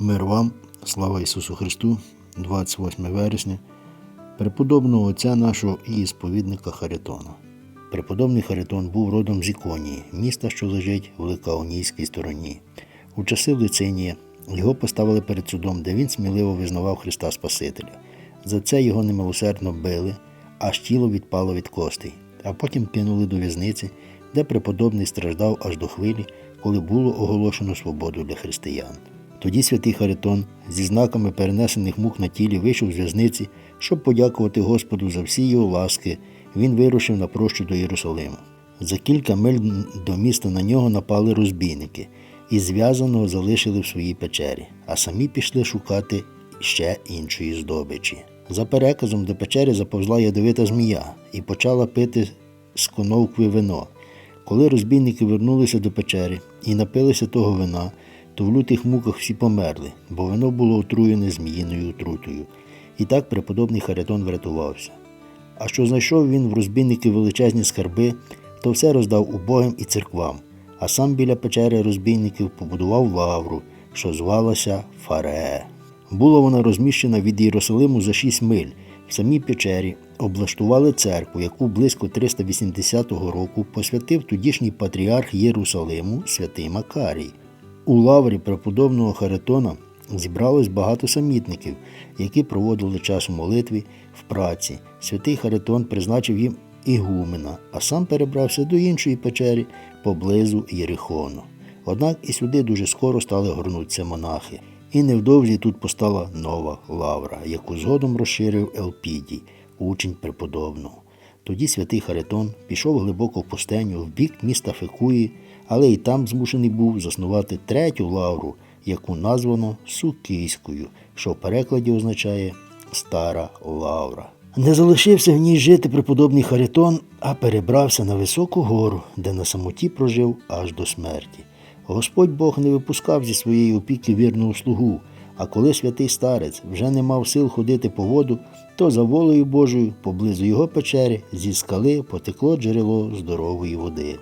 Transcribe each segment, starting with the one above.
Мир вам, слава Ісусу Христу, 28 вересня, преподобного отця нашого і сповідника Харитона. Преподобний Харитон був родом з Іконії, міста, що лежить в Ликаонійській стороні. У часи Лицинія його поставили перед судом, де він сміливо визнавав Христа Спасителя. За це його немилосердно били, аж тіло відпало від костей, а потім кинули до в'язниці, де преподобний страждав аж до хвилі, коли було оголошено свободу для християн. Тоді святий Харитон зі знаками перенесених мук на тілі вийшов з в'язниці, щоб подякувати Господу за всі його ласки. Він вирушив на прощу до Єрусалиму. За кілька миль до міста на нього напали розбійники і зв'язаного залишили в своїй печері, а самі пішли шукати ще іншої здобичі. За переказом до печери заповзла ядовита змія і почала пити з коновкви вино. Коли розбійники вернулися до печери і напилися того вина, то в лютих муках всі померли, бо вино було отруєне зміїною отрутою. І так преподобний Харитон врятувався. А що знайшов він в розбійники величезні скарби, то все роздав убогим і церквам, а сам біля печери розбійників побудував лавру, що звалася Фаре. Була вона розміщена від Єрусалиму за шість миль. В самій печері облаштували церкву, яку близько 380 року посвятив тодішній патріарх Єрусалиму святий Макарій. У лаврі преподобного Харитона зібралось багато самітників, які проводили час у молитві в праці. Святий Харитон призначив їм ігумена, а сам перебрався до іншої печері поблизу Єрихону. Однак і сюди дуже скоро стали горнутися монахи. І невдовзі тут постала нова лавра, яку згодом розширив Елпідій, учень преподобного. Тоді святий Харитон пішов глибоко в пустеню в бік міста Фекуї, але і там змушений був заснувати третю лавру, яку названо Сукійською, що в перекладі означає Стара Лавра. Не залишився в ній жити преподобний Харитон, а перебрався на високу гору, де на самоті прожив аж до смерті. Господь Бог не випускав зі своєї опіки вірного слугу, а коли святий старець вже не мав сил ходити по воду, то за волею Божою поблизу його печери зі скали потекло джерело здорової води.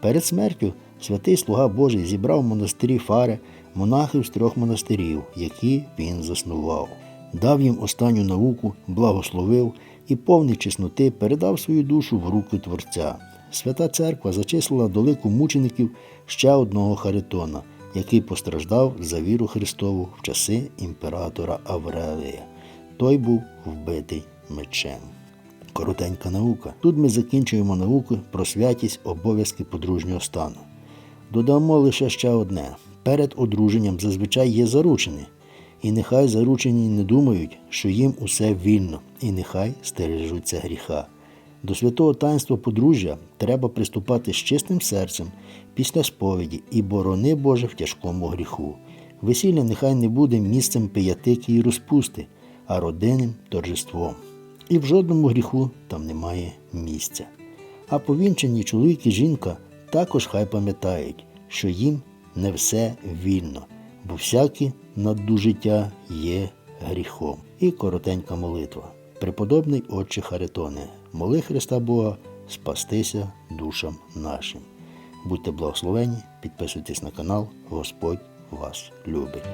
Перед смертю святий слуга Божий зібрав в монастирі Фаре монахів з трьох монастирів, які він заснував. Дав їм останню науку, благословив і повний чесноти передав свою душу в руки Творця. Свята церква зачислила до лику мучеників ще одного Харитона, який постраждав за віру Христову в часи імператора Аврелія. Той був вбитий мечем. Коротенька наука. Тут ми закінчуємо науку про святість обов'язки подружнього стану. Додамо лише ще одне: перед одруженням зазвичай є заручені, і нехай заручені не думають, що їм усе вільно, і нехай стережуться гріха. До святого таїнства подружжя треба приступати з чистим серцем після сповіді і борони Боже в тяжкому гріху. Весілля нехай не буде місцем пиятики і розпусти, а родинним торжеством. І в жодному гріху там немає місця. А повінчені чоловік і жінка також хай пам'ятають, що їм не все вільно, бо всяке наддужиття є гріхом. І коротенька молитва. Преподобний Отче Харитоне, моли Христа Бога спастися душам нашим. Будьте благословені, підписуйтесь на канал, Господь вас любить.